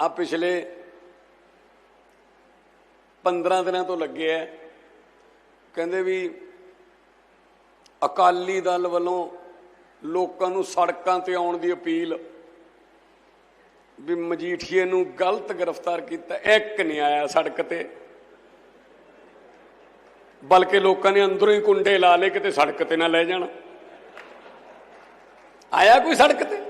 ਆ ਪਿਛਲੇ 15 ਦਿਨਾਂ ਤੋਂ ਲੱਗੇ ਐ। ਕਹਿੰਦੇ ਵੀ ਅਕਾਲੀ ਦਲ ਵੱਲੋਂ ਲੋਕਾਂ ਨੂੰ ਸੜਕਾਂ ਤੇ ਆਉਣ ਦੀ ਅਪੀਲ ਵੀ ਮਜੀਠੀਏ ਨੂੰ ਗਲਤ ਗ੍ਰਿਫਤਾਰ ਕੀਤਾ। ਇੱਕ ਨਹੀਂ ਆਇਆ ਸੜਕ ਤੇ। ਬਲਕਿ ਲੋਕਾਂ ਨੇ ਅੰਦਰੋਂ ਹੀ ਕੁੰਡੇ ਲਾ ਲਏ, ਕਿਤੇ ਸੜਕ ਤੇ ਨਾ ਲੈ ਜਾਣ। ਆਇਆ ਕੋਈ ਸੜਕ ਤੇ?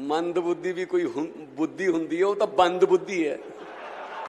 ਮੰਦ ਬੁੱਧੀ ਵੀ ਕੋਈ ਹੁੰ- ਬੁੱਧੀ ਹੁੰਦੀ ਹੈ ਉਹ ਤਾਂ ਬੰਦ ਬੁੱਧੀ ਹੈ।